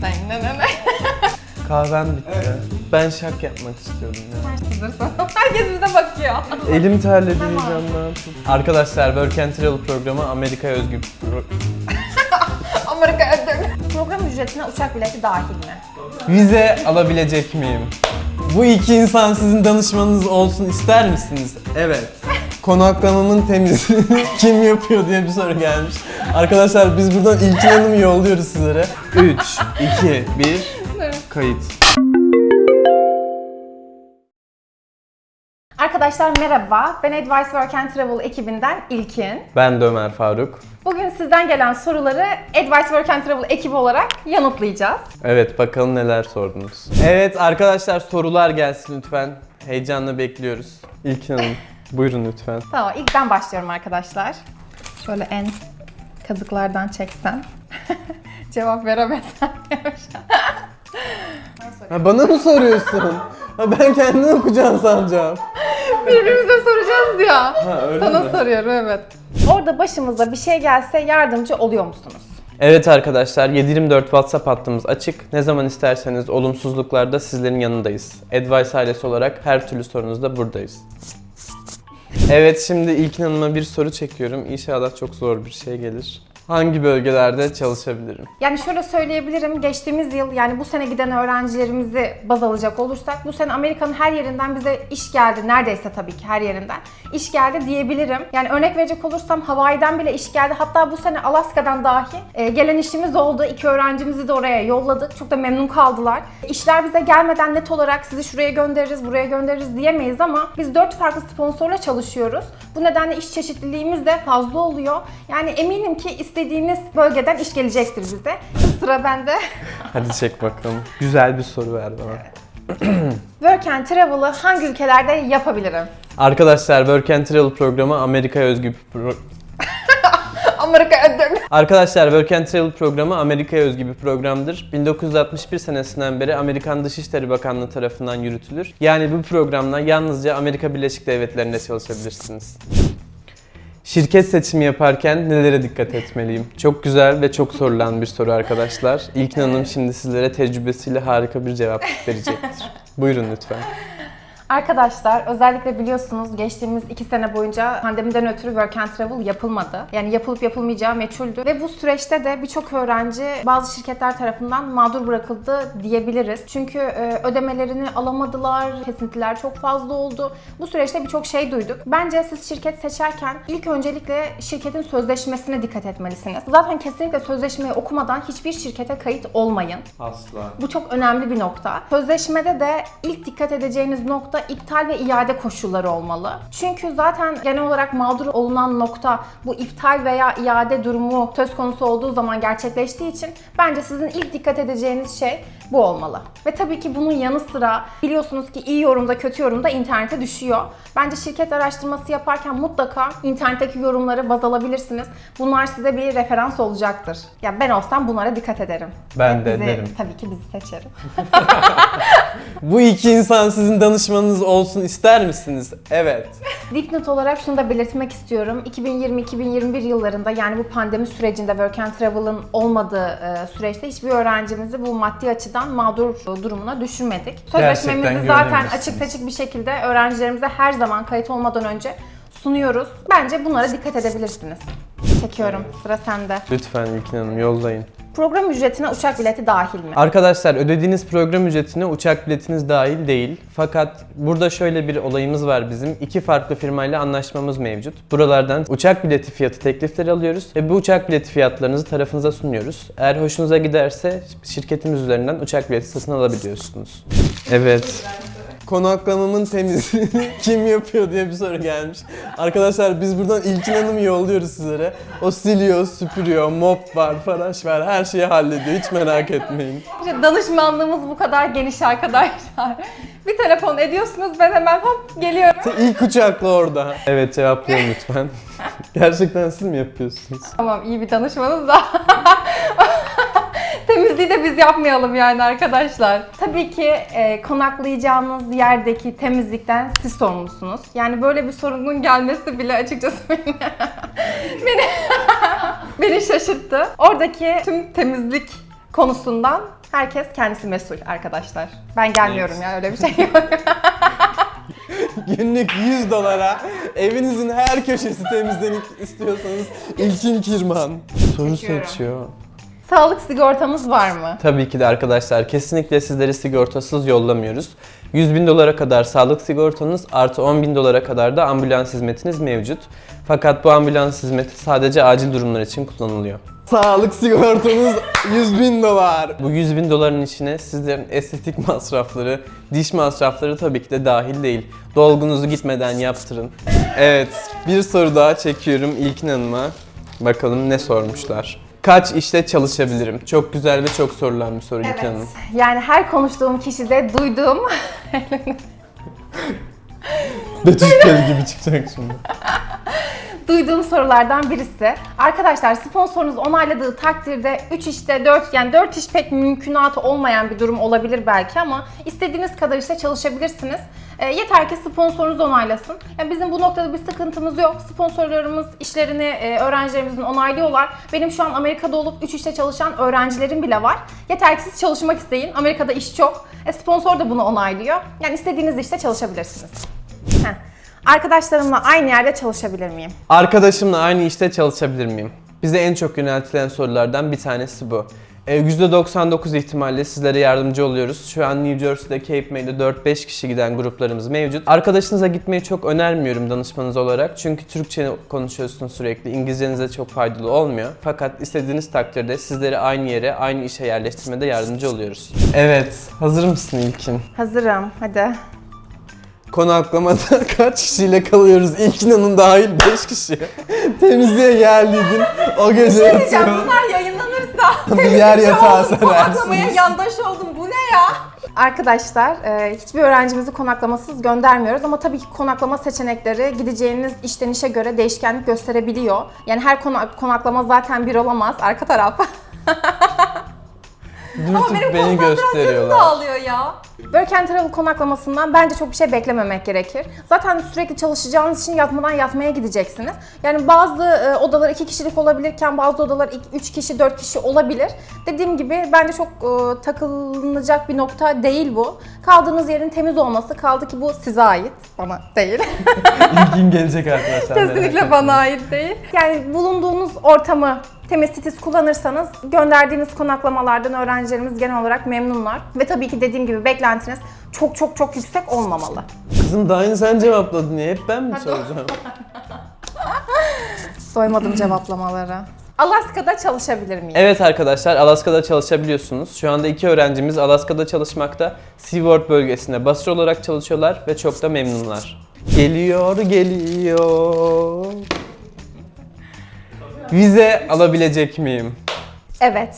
Kahvem bitti. Ben şak yapmak istiyorum ya. Herkes bize bakıyor. Elim terledi heyecandan. Arkadaşlar Work and Travel programı Amerika'ya özgü bir pro- Amerika ödül. Program ücretine uçak bileti dahil mi? Vize alabilecek miyim? Bu iki insan sizin danışmanınız olsun ister misiniz? Evet. Konaklamamın temizliğini kim yapıyor diye bir soru gelmiş. Arkadaşlar biz buradan İlkin Hanım'ı yolluyoruz sizlere. 3, 2, 1, kayıt. Arkadaşlar merhaba. Ben Advice Work and Travel ekibinden İlkin. Ben de Ömer Faruk. Bugün sizden gelen soruları Advice Work and Travel ekibi olarak yanıtlayacağız. Evet bakalım neler sordunuz. Evet arkadaşlar sorular gelsin lütfen. Heyecanla bekliyoruz. İlkin Hanım buyurun lütfen. Tamam ilk ben başlıyorum arkadaşlar. Şöyle en kazıklardan çeksen. Cevap veremezsen. Ha, bana mı soruyorsun? Ha, ben kendim okuyacağım sanacağım. Birbirimize soracağız ya. Ha, öyle Sana mi? soruyorum evet. Orada başımıza bir şey gelse yardımcı oluyor musunuz? Evet arkadaşlar 724 WhatsApp hattımız açık. Ne zaman isterseniz olumsuzluklarda sizlerin yanındayız. Advice ailesi olarak her türlü sorunuzda buradayız. Evet şimdi İlkin Hanım'a bir soru çekiyorum. İnşallah çok zor bir şey gelir. Hangi bölgelerde çalışabilirim? Yani şöyle söyleyebilirim, geçtiğimiz yıl yani bu sene giden öğrencilerimizi baz alacak olursak bu sene Amerika'nın her yerinden bize iş geldi. Neredeyse tabii ki her yerinden iş geldi diyebilirim. Yani örnek verecek olursam Hawaii'den bile iş geldi. Hatta bu sene Alaska'dan dahi e, gelen işimiz oldu. İki öğrencimizi de oraya yolladık. Çok da memnun kaldılar. İşler bize gelmeden net olarak sizi şuraya göndeririz, buraya göndeririz diyemeyiz ama biz dört farklı sponsorla çalışıyoruz. Bu nedenle iş çeşitliliğimiz de fazla oluyor. Yani eminim ki istediğiniz bölgeden iş gelecektir bize. Sıra bende. Hadi çek bakalım. Güzel bir soru ver bana. Work and Travel'ı hangi ülkelerde yapabilirim? Arkadaşlar Work and Travel programı Amerika'ya özgü bir pro- Amerika ödül. Arkadaşlar Work and Travel programı Amerika'ya özgü bir programdır. 1961 senesinden beri Amerikan Dışişleri Bakanlığı tarafından yürütülür. Yani bu programla yalnızca Amerika Birleşik Devletleri'nde çalışabilirsiniz. Şirket seçimi yaparken nelere dikkat etmeliyim? Çok güzel ve çok sorulan bir soru arkadaşlar. İlkin Hanım şimdi sizlere tecrübesiyle harika bir cevap verecektir. Buyurun lütfen. Arkadaşlar özellikle biliyorsunuz geçtiğimiz iki sene boyunca pandemiden ötürü Work and Travel yapılmadı. Yani yapılıp yapılmayacağı meçhuldü. Ve bu süreçte de birçok öğrenci bazı şirketler tarafından mağdur bırakıldı diyebiliriz. Çünkü e, ödemelerini alamadılar, kesintiler çok fazla oldu. Bu süreçte birçok şey duyduk. Bence siz şirket seçerken ilk öncelikle şirketin sözleşmesine dikkat etmelisiniz. Zaten kesinlikle sözleşmeyi okumadan hiçbir şirkete kayıt olmayın. Asla. Bu çok önemli bir nokta. Sözleşmede de ilk dikkat edeceğiniz nokta iptal ve iade koşulları olmalı. Çünkü zaten genel olarak mağdur olunan nokta bu iptal veya iade durumu söz konusu olduğu zaman gerçekleştiği için bence sizin ilk dikkat edeceğiniz şey bu olmalı. Ve tabii ki bunun yanı sıra biliyorsunuz ki iyi yorumda kötü yorumda internete düşüyor. Bence şirket araştırması yaparken mutlaka internetteki yorumları baz alabilirsiniz. Bunlar size bir referans olacaktır. Ya ben olsam bunlara dikkat ederim. Ben de Bizi- ederim. Tabii ki bizi seçerim. Bu iki insan sizin danışmanınız olsun ister misiniz? Evet. Dipnot olarak şunu da belirtmek istiyorum. 2020-2021 yıllarında yani bu pandemi sürecinde Work and Travel'ın olmadığı e, süreçte hiçbir öğrencimizi bu maddi açıdan mağdur durumuna düşürmedik. Sözleşmemizi zaten açık seçik bir şekilde öğrencilerimize her zaman kayıt olmadan önce sunuyoruz. Bence bunlara dikkat edebilirsiniz. Çekiyorum. Sıra sende. Lütfen İlkin Hanım yollayın. Program ücretine uçak bileti dahil mi? Arkadaşlar ödediğiniz program ücretine uçak biletiniz dahil değil. Fakat burada şöyle bir olayımız var bizim. İki farklı firmayla anlaşmamız mevcut. Buralardan uçak bileti fiyatı teklifleri alıyoruz ve bu uçak bileti fiyatlarınızı tarafınıza sunuyoruz. Eğer hoşunuza giderse şirketimiz üzerinden uçak bileti satın alabiliyorsunuz. Evet. Konaklamamın temizliğini kim yapıyor diye bir soru gelmiş. Arkadaşlar biz buradan İlkin Hanım'ı yolluyoruz sizlere. O siliyor, süpürüyor, mop var, faraş var, her şeyi hallediyor. Hiç merak etmeyin. İşte danışmanlığımız bu kadar geniş arkadaşlar. Bir telefon ediyorsunuz ben hemen hop geliyorum. İlk uçakla orada. Evet cevaplayın lütfen. Gerçekten siz mi yapıyorsunuz? Tamam iyi bir danışmanız da. Temizliği de biz yapmayalım yani arkadaşlar. Tabii ki e, konaklayacağınız yerdeki temizlikten siz sorumlusunuz. Yani böyle bir sorunun gelmesi bile açıkçası beni beni, beni şaşırttı. Oradaki tüm temizlik konusundan herkes kendisi mesul arkadaşlar. Ben gelmiyorum ya öyle bir şey yok. Günlük 100 dolara evinizin her köşesi temizlenip istiyorsanız İlkin Kirman. Soru Çekiyorum. seçiyor. Sağlık sigortamız var mı? Tabii ki de arkadaşlar kesinlikle sizleri sigortasız yollamıyoruz. 100 bin dolara kadar sağlık sigortanız artı 10 bin dolara kadar da ambulans hizmetiniz mevcut. Fakat bu ambulans hizmeti sadece acil durumlar için kullanılıyor. Sağlık sigortanız 100 bin dolar. Bu 100 bin doların içine sizlerin estetik masrafları, diş masrafları tabii ki de dahil değil. Dolgunuzu gitmeden yaptırın. Evet, bir soru daha çekiyorum İlkin Hanım'a. Bakalım ne sormuşlar. Kaç işte çalışabilirim? Çok güzel ve çok sorulan bir soru Hanım. Yani her konuştuğum kişide duyduğum Betüş gibi çıkacak şimdi. duyduğum sorulardan birisi. Arkadaşlar sponsorunuz onayladığı takdirde 3 işte 4 yani 4 iş pek mümkünatı olmayan bir durum olabilir belki ama istediğiniz kadar işte çalışabilirsiniz. E, yeter ki sponsorunuz onaylasın. Yani bizim bu noktada bir sıkıntımız yok. Sponsorlarımız işlerini e, öğrencilerimizin onaylıyorlar. Benim şu an Amerika'da olup 3 işte çalışan öğrencilerim bile var. Yeter ki siz çalışmak isteyin. Amerika'da iş çok. E, sponsor da bunu onaylıyor. Yani istediğiniz işte çalışabilirsiniz. Heh. Arkadaşlarımla aynı yerde çalışabilir miyim? Arkadaşımla aynı işte çalışabilir miyim? Bize en çok yöneltilen sorulardan bir tanesi bu. Ee, %99 ihtimalle sizlere yardımcı oluyoruz. Şu an New Jersey'de Cape May'de 4-5 kişi giden gruplarımız mevcut. Arkadaşınıza gitmeyi çok önermiyorum danışmanınız olarak. Çünkü Türkçe konuşuyorsunuz sürekli. İngilizcenize çok faydalı olmuyor. Fakat istediğiniz takdirde sizleri aynı yere, aynı işe yerleştirmede yardımcı oluyoruz. Evet, hazır mısın İlkin? Hazırım. Hadi. Konaklamada kaç kişiyle kalıyoruz? İlkin Hanım dahil 5 kişi. Temizliğe geldiydin. O gece yatıyor. bunlar yayınlanırsa. Bir yer yatağı Konaklamaya serersiniz. yandaş oldum. Bu ne ya? Arkadaşlar e, hiçbir öğrencimizi konaklamasız göndermiyoruz ama tabii ki konaklama seçenekleri gideceğiniz işten işe göre değişkenlik gösterebiliyor. Yani her konak- konaklama zaten bir olamaz arka taraf. Dürtüp beni gösteriyorlar. dağılıyor ya. Work and Travel konaklamasından bence çok bir şey beklememek gerekir. Zaten sürekli çalışacağınız için yatmadan yatmaya gideceksiniz. Yani bazı e, odalar iki kişilik olabilirken bazı odalar iki- üç kişi, dört kişi olabilir. Dediğim gibi bence çok e, takılınacak bir nokta değil bu. Kaldığınız yerin temiz olması kaldı ki bu size ait, bana değil. İlkin gelecek arkadaşlar. Kesinlikle bana ait değil. Yani bulunduğunuz ortamı temiz titiz kullanırsanız gönderdiğiniz konaklamalardan öğrencilerimiz genel olarak memnunlar. Ve tabii ki dediğim gibi beklentiniz çok çok çok yüksek olmamalı. Kızım daha yeni sen cevapladın ya. Hep ben mi soracağım? Doymadım cevaplamalara. Alaska'da çalışabilir miyim? Evet arkadaşlar Alaska'da çalışabiliyorsunuz. Şu anda iki öğrencimiz Alaska'da çalışmakta. Seaworld bölgesinde basır olarak çalışıyorlar ve çok da memnunlar. Geliyor, geliyor. Vize alabilecek miyim? Evet.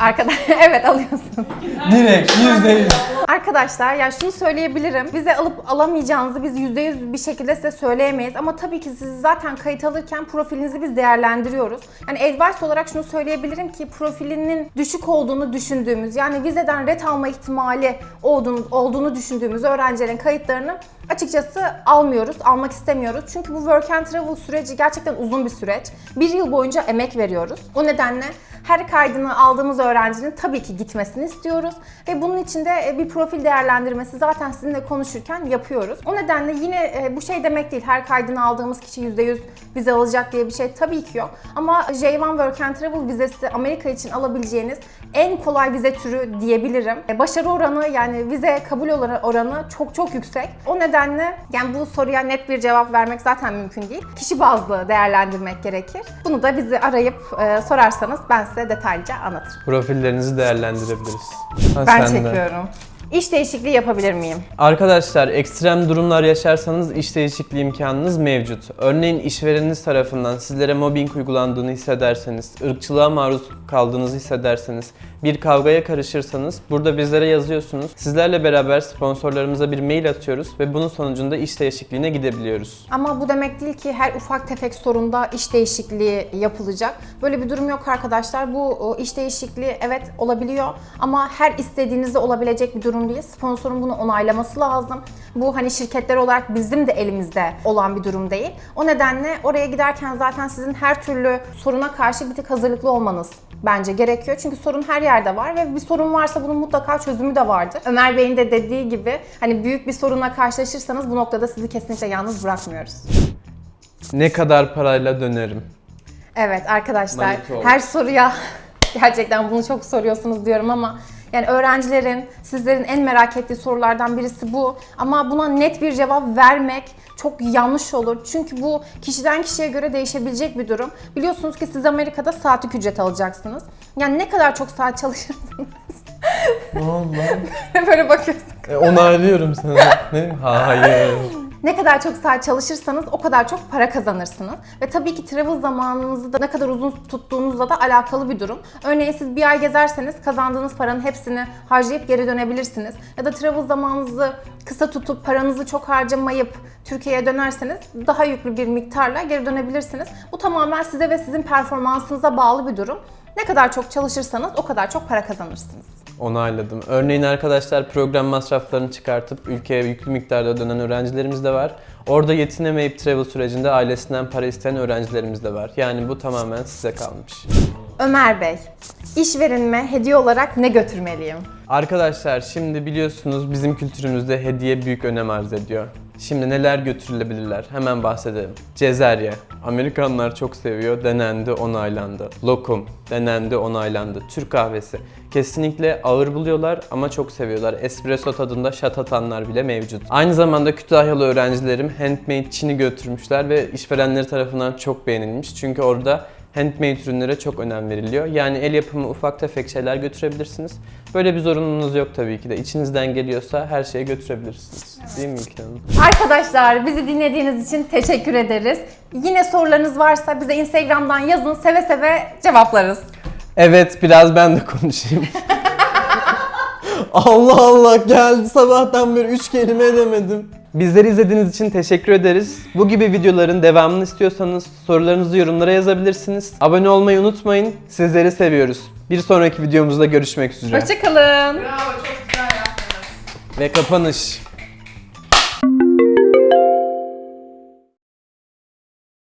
Arkadaş evet alıyorsun. Direkt %100. Arkadaşlar yani şunu söyleyebilirim. Vize alıp alamayacağınızı biz %100 bir şekilde size söyleyemeyiz. Ama tabii ki siz zaten kayıt alırken profilinizi biz değerlendiriyoruz. Yani advice olarak şunu söyleyebilirim ki profilinin düşük olduğunu düşündüğümüz yani vizeden ret alma ihtimali olduğunu, olduğunu düşündüğümüz öğrencilerin kayıtlarını açıkçası almıyoruz, almak istemiyoruz. Çünkü bu work and travel süreci gerçekten uzun bir süreç. Bir yıl boyunca emek veriyoruz. O nedenle her kaydını aldığımız öğrencinin tabii ki gitmesini istiyoruz. Ve bunun için de e, bir profil değerlendirmesi zaten sizinle konuşurken yapıyoruz. O nedenle yine e, bu şey demek değil. Her kaydını aldığımız kişi %100 vize alacak diye bir şey tabii ki yok. Ama J1 Work and Travel vizesi Amerika için alabileceğiniz en kolay vize türü diyebilirim. E, Başarı oranı yani vize kabul oranı- çok çok yüksek. O nedenle yani bu soruya net bir cevap vermek zaten mümkün değil. Kişi bazlı değerlendirmek gerekir. Bunu da bizi arayıp e, sorarsanız ben size detaylıca anlatırım. Profillerinizi değerlendirebiliriz. Ha, Ben sen de. İş değişikliği yapabilir miyim? Arkadaşlar ekstrem durumlar yaşarsanız iş değişikliği imkanınız mevcut. Örneğin işvereniniz tarafından sizlere mobbing uygulandığını hissederseniz, ırkçılığa maruz kaldığınızı hissederseniz, bir kavgaya karışırsanız burada bizlere yazıyorsunuz. Sizlerle beraber sponsorlarımıza bir mail atıyoruz ve bunun sonucunda iş değişikliğine gidebiliyoruz. Ama bu demek değil ki her ufak tefek sorunda iş değişikliği yapılacak. Böyle bir durum yok arkadaşlar. Bu iş değişikliği evet olabiliyor ama her istediğinizde olabilecek bir durum değil. Sponsorun bunu onaylaması lazım. Bu hani şirketler olarak bizim de elimizde olan bir durum değil. O nedenle oraya giderken zaten sizin her türlü soruna karşı bir tık hazırlıklı olmanız bence gerekiyor. Çünkü sorun her yerde var ve bir sorun varsa bunun mutlaka çözümü de vardır. Ömer Bey'in de dediği gibi hani büyük bir sorunla karşılaşırsanız bu noktada sizi kesinlikle yalnız bırakmıyoruz. Ne kadar parayla dönerim? Evet arkadaşlar her soruya gerçekten bunu çok soruyorsunuz diyorum ama yani öğrencilerin, sizlerin en merak ettiği sorulardan birisi bu. Ama buna net bir cevap vermek çok yanlış olur. Çünkü bu kişiden kişiye göre değişebilecek bir durum. Biliyorsunuz ki siz Amerika'da saatlik ücret alacaksınız. Yani ne kadar çok saat çalışırsınız Allah. böyle bakıyorsun. E, onaylıyorum sana. Ne? Hayır. Ne kadar çok saat çalışırsanız o kadar çok para kazanırsınız. Ve tabii ki travel zamanınızı da ne kadar uzun tuttuğunuzla da alakalı bir durum. Örneğin siz bir ay gezerseniz kazandığınız paranın hepsini harcayıp geri dönebilirsiniz. Ya da travel zamanınızı kısa tutup paranızı çok harcamayıp Türkiye'ye dönerseniz daha yüklü bir miktarla geri dönebilirsiniz. Bu tamamen size ve sizin performansınıza bağlı bir durum. Ne kadar çok çalışırsanız o kadar çok para kazanırsınız. Onayladım. Örneğin arkadaşlar program masraflarını çıkartıp ülkeye yüklü miktarda dönen öğrencilerimiz de var. Orada yetinemeyip travel sürecinde ailesinden para isteyen öğrencilerimiz de var. Yani bu tamamen size kalmış. Ömer Bey, işverenime hediye olarak ne götürmeliyim? Arkadaşlar şimdi biliyorsunuz bizim kültürümüzde hediye büyük önem arz ediyor. Şimdi neler götürülebilirler? Hemen bahsedelim. Cezerye. Amerikanlar çok seviyor. Denendi, onaylandı. Lokum. Denendi, onaylandı. Türk kahvesi. Kesinlikle ağır buluyorlar ama çok seviyorlar. Espresso tadında şat atanlar bile mevcut. Aynı zamanda Kütahyalı öğrencilerim handmade Çin'i götürmüşler ve işverenleri tarafından çok beğenilmiş. Çünkü orada handmade ürünlere çok önem veriliyor. Yani el yapımı ufak tefek şeyler götürebilirsiniz. Böyle bir zorunluluğunuz yok tabii ki de. İçinizden geliyorsa her şeyi götürebilirsiniz. Değil mi Ülke Hanım? Arkadaşlar bizi dinlediğiniz için teşekkür ederiz. Yine sorularınız varsa bize Instagram'dan yazın seve seve cevaplarız. Evet biraz ben de konuşayım. Allah Allah geldi sabahtan beri 3 kelime edemedim. Bizleri izlediğiniz için teşekkür ederiz. Bu gibi videoların devamını istiyorsanız sorularınızı yorumlara yazabilirsiniz. Abone olmayı unutmayın. Sizleri seviyoruz. Bir sonraki videomuzda görüşmek üzere. Hoşçakalın. Bravo çok güzel yaptınız. Ve kapanış.